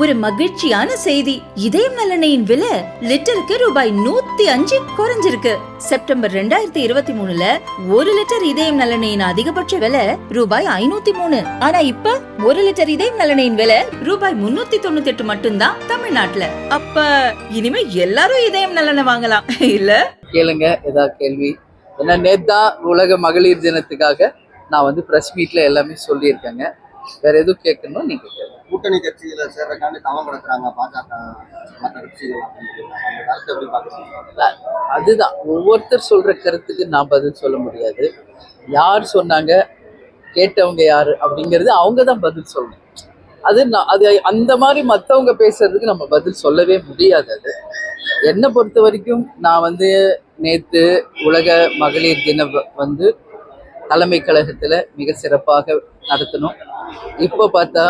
ஒரு மகிழ்ச்சியான செய்தி. இதயம் நலனையின் விலை லிட்டருக்கு ரூபாய் நூத்தி அஞ்சு குறைஞ்சிருக்கு. செப்டம்பர் ரெண்டாயிரத்தி இருபத்தி மூணுல ஒரு லிட்டர் இதயம் நலனையின் அதிகபட்ச விலை ரூபாய் ஐநூத்தி மூணு. ஆனா இப்ப ஒரு லிட்டர் இதயம் நலனையின் விலை ரூபாய் முன்னூத்தி தொண்ணூத்தி எட்டு மட்டும்தான் தமிழ்நாட்டுல. அப்ப இனிமே எல்லாரும் இதயம் நலனை வாங்கலாம். இல்ல? கேளுங்க ஏதாவது கேள்வி? ஏன்னா நேத்தா உலக மகளிர் தினத்துக்காக நான் வந்து ப்ரெஸ் மீட்ல எல்லாமே சொல்லியிருக்கேங்க. வேற எதுவும் கேட்கணும்? நீங்க கூட்டணி கட்சியில தவம் கிடக்குறாங்க. பாஜக மற்ற கட்சிகள் அதுதான். ஒவ்வொருத்தர் சொல்ற கருத்துக்கு நான் பதில் சொல்ல முடியாது. யார் சொன்னாங்க? கேட்டவங்க யாரு? அப்படிங்கிறது அவங்க தான் பதில் சொல்லணும். அது நான் அது அந்த மாதிரி மற்றவங்க பேசுறதுக்கு நம்ம பதில் சொல்லவே முடியாது அது. என்னை பொறுத்த வரைக்கும் நான் வந்து நேற்று உலக மகளிர் தின வ- வந்து தலைமை கழகத்தில் மிக சிறப்பாக நடத்தணும். இப்போ பார்த்தா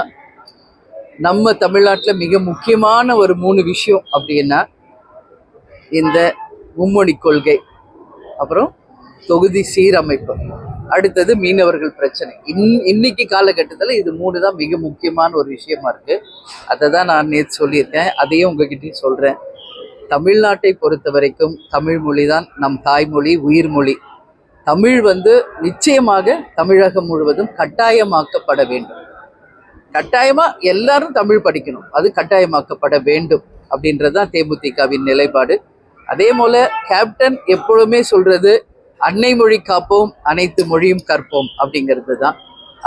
நம்ம தமிழ்நாட்டில் மிக முக்கியமான ஒரு மூணு விஷயம் அப்படின்னா இந்த மும்மொழி கொள்கை அப்புறம் தொகுதி சீரமைப்பு அடுத்தது மீனவர்கள் பிரச்சனை. இன் இன்னைக்கு காலகட்டத்தில் இது மூணு தான் மிக முக்கியமான ஒரு விஷயமா இருக்கு. அதை தான் நான் நேற்று சொல்லியிருக்கேன். அதையும் உங்ககிட்டயும் சொல்கிறேன் தமிழ்நாட்டை பொறுத்த வரைக்கும் தமிழ் மொழி தான் நம் தாய்மொழி உயிர்மொழி. தமிழ் வந்து நிச்சயமாக தமிழகம் முழுவதும் கட்டாயமாக்கப்பட வேண்டும். கட்டாயமா எல்லாரும் தமிழ் படிக்கணும். அது கட்டாயமாக்கப்பட வேண்டும் அப்படின்றது தான் தேமுதிகவின் நிலைப்பாடு. அதே போல கேப்டன் எப்பொழுதுமே சொல்றது அன்னை மொழி காப்போம் அனைத்து மொழியும் கற்போம் அப்படிங்கிறது தான்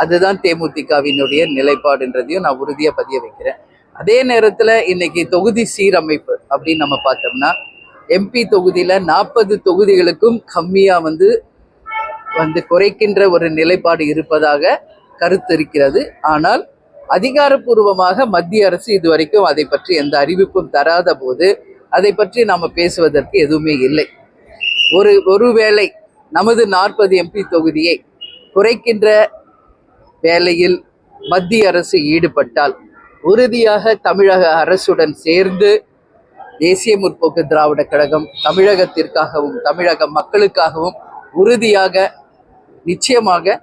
அதுதான் தேமுதிகவினுடைய நிலைப்பாடுன்றதையும் நான் உறுதியாக பதிய வைக்கிறேன். அதே நேரத்தில் இன்னைக்கு தொகுதி சீரமைப்பு அப்படின்னு நம்ம பார்த்தோம்னா எம்பி தொகுதியில் நாற்பது தொகுதிகளுக்கும் கம்மியாக வந்து வந்து குறைக்கின்ற ஒரு நிலைப்பாடு இருப்பதாக கருத்து இருக்கிறது. ஆனால் அதிகாரப்பூர்வமாக மத்திய அரசு இதுவரைக்கும் அதை பற்றி எந்த அறிவிப்பும் தராத போது அதை பற்றி நாம் பேசுவதற்கு எதுவுமே இல்லை. ஒரு ஒருவேளை நமது நாற்பது எம்பி தொகுதியை குறைக்கின்ற வேலையில் மத்திய அரசு ஈடுபட்டால் உறுதியாக தமிழக அரசுடன் சேர்ந்து தேசிய முற்போக்கு திராவிட கழகம் தமிழகத்திற்காகவும் தமிழக மக்களுக்காகவும் உறுதியாக நிச்சயமாக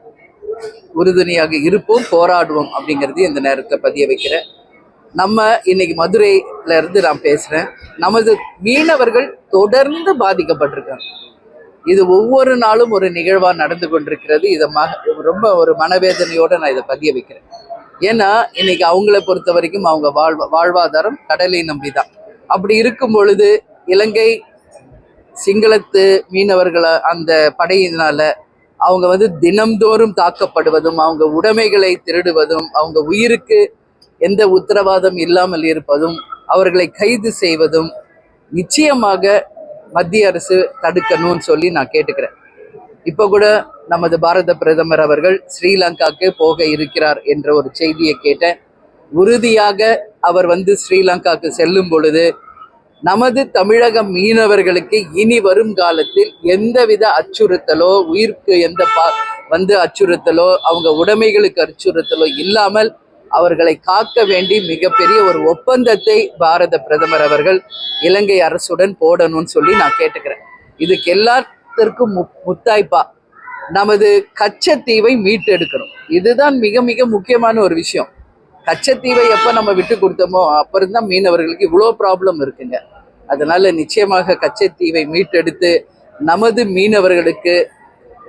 உறுதுணையாக இருப்போம் போராடுவோம் அப்படிங்கிறது இந்த நேரத்தை பதிய வைக்கிறேன் நம்ம இன்னைக்கு மதுரையில இருந்து நான் பேசுறேன். நமது மீனவர்கள் தொடர்ந்து பாதிக்கப்பட்டிருக்காங்க. இது ஒவ்வொரு நாளும் ஒரு நிகழ்வா நடந்து கொண்டிருக்கிறது. இதை ம ரொம்ப ஒரு மனவேதனையோட நான் இதை பதிய வைக்கிறேன். ஏன்னா இன்னைக்கு அவங்கள பொறுத்த வரைக்கும் அவங்க வாழ்வா வாழ்வாதாரம் கடலை நம்பிதான். அப்படி இருக்கும் பொழுது இலங்கை சிங்களத்து மீனவர்களை அந்த படையினால அவங்க வந்து தினம்தோறும் தாக்கப்படுவதும் அவங்க உடைமைகளை திருடுவதும் அவங்க உயிருக்கு எந்த உத்தரவாதம் இல்லாமல் இருப்பதும் அவர்களை கைது செய்வதும் நிச்சயமாக மத்திய அரசு தடுக்கணும்னு சொல்லி நான் கேட்டுக்கிறேன். இப்போ கூட நமது பாரத பிரதமர் அவர்கள் ஸ்ரீலங்காக்கு போக இருக்கிறார் என்ற ஒரு செய்தியை கேட்டேன். உறுதியாக அவர் வந்து ஸ்ரீலங்காக்கு செல்லும் பொழுது நமது தமிழக மீனவர்களுக்கு இனி வரும் காலத்தில் எந்தவித அச்சுறுத்தலோ உயிருக்கு எந்த பா வந்து அச்சுறுத்தலோ அவங்க உடைமைகளுக்கு அச்சுறுத்தலோ இல்லாமல் அவர்களை காக்க வேண்டி மிகப்பெரிய ஒரு ஒப்பந்தத்தை பாரத பிரதமர் அவர்கள் இலங்கை அரசுடன் போடணும்னு சொல்லி நான் கேட்டுக்கிறேன். இதுக்கு எல்லாத்திற்கும் மு முத்தாய்ப்பா நமது கச்சத்தீவை மீட்டெடுக்கணும். இதுதான் மிக மிக முக்கியமான ஒரு விஷயம். கச்சத்தீவை எப்போ நம்ம விட்டு கொடுத்தோமோ அப்புறம் தான் மீனவர்களுக்கு இவ்வளோ ப்ராப்ளம் இருக்குங்க. அதனால் நிச்சயமாக கச்சத்தீவை மீட்டெடுத்து நமது மீனவர்களுக்கு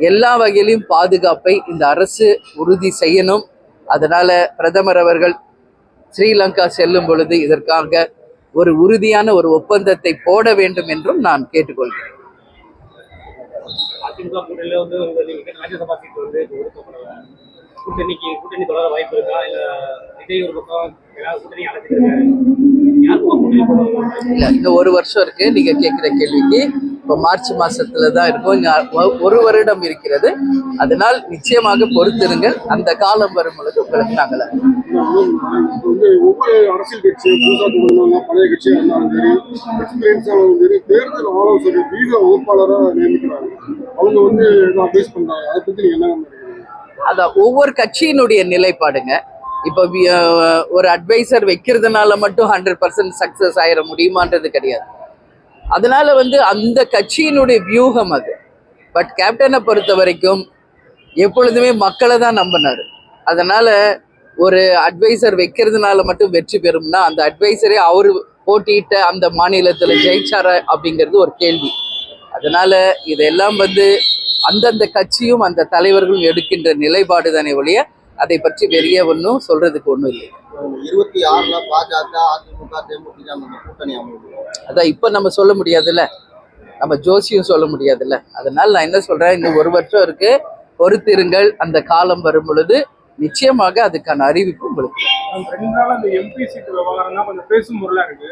எல்லா வகையிலையும் பாதுகாப்பை இந்த அரசு உறுதி செய்யணும். அதனால் பிரதமர் அவர்கள் ஸ்ரீலங்கா செல்லும் பொழுது இதற்காக ஒரு உறுதியான ஒரு ஒப்பந்தத்தை போட வேண்டும் என்றும் நான் கேட்டுக்கொள்கிறேன். கூட்டணிக்கு கூட்டணி தொடர வாய்ப்பு இருக்கா? இல்ல விஜய் ஒரு பக்கம் ஏதாவது கூட்டணி அழைச்சிருக்காரு. இல்ல இன்னும் ஒரு வருஷம் இருக்கு. நீங்க கேட்கிற கேள்விக்கு இப்போ மார்ச் மாசத்துல தான் இருக்கும். ஒரு வருடம் இருக்கிறது. அதனால் நிச்சயமாக பொறுத்திருங்கள். அந்த காலம் வரும் பொழுது உங்களுக்கு நாங்கள். இப்போ வந்து ஒவ்வொரு அரசியல் கட்சியும் புதுசாக தொடங்கினாங்க பழைய கட்சியாக இருந்தாலும் சரி எக்ஸ்பீரியன்ஸாகவும் சரி தேர்தல் ஆலோசனை வீத வகுப்பாளராக நியமிக்கிறாங்க. அவங்க வந்து அட்வைஸ் பண்றாங்க. அதை பத்தி நீங்க என்ன அதான் ஒவ்வொரு கட்சியினுடைய நிலைப்பாடுங்க. இப்போ uh, ஒரு அட்வைசர் வைக்கிறதுனால மட்டும் ஹண்ட்ரட் பர்சன்ட் சக்ஸஸ் ஆயிட முடியுமான்றது கிடையாது. அதனால வந்து அந்த கட்சியினுடைய வியூகம் அது. பட் கேப்டனை பொறுத்த வரைக்கும் எப்பொழுதுமே மக்களை தான் நம்பினாரு. அதனால ஒரு அட்வைசர் வைக்கிறதுனால மட்டும் வெற்றி பெறும்னா அந்த அட்வைசரே அவர் போட்டியிட்ட அந்த மாநிலத்தில் ஜெயிச்சாரா அப்படிங்கிறது ஒரு கேள்வி. அதனால இதெல்லாம் வந்து அந்தந்த கட்சியும் அந்த தலைவர்களும் எடுக்கின்ற நிலைப்பாடு தானே ஒழிய அதை பற்றி பெரிய ஒன்றும் சொல்றதுக்கு ஒன்றும் இல்லை. இருபத்தி ஆறுல பாஜக அதிமுக தேமுதிக கூட்டணி அதான் இப்போ நம்ம சொல்ல முடியாதுல்ல. நம்ம ஜோசியம் சொல்ல முடியாதுல்ல. அதனால நான் என்ன சொல்றேன் இன்னும் ஒரு வருஷம் இருக்கு. பொறுத்திருங்கள். அந்த காலம் வரும் பொழுது நிச்சயமாக அதுக்கான அறிவிப்பு உங்களுக்கு. ரெண்டு நாளா இந்த எம்பி சீட் விவகாரம் தான் கொஞ்சம் பேசும் பொருளா இருக்கு.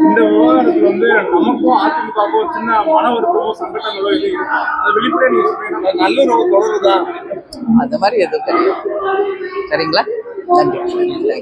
இந்த விவகாரத்துல வந்து நமக்கும் அதிமுகவுக்கும் சின்ன மன வருத்தமோ சங்கடங்களோ இது இருக்கு அது வெளிப்படையா நீங்க சொல்றீங்க தொடருதான் அந்த மாதிரி எதுவும் சரிங்களா? நன்றி.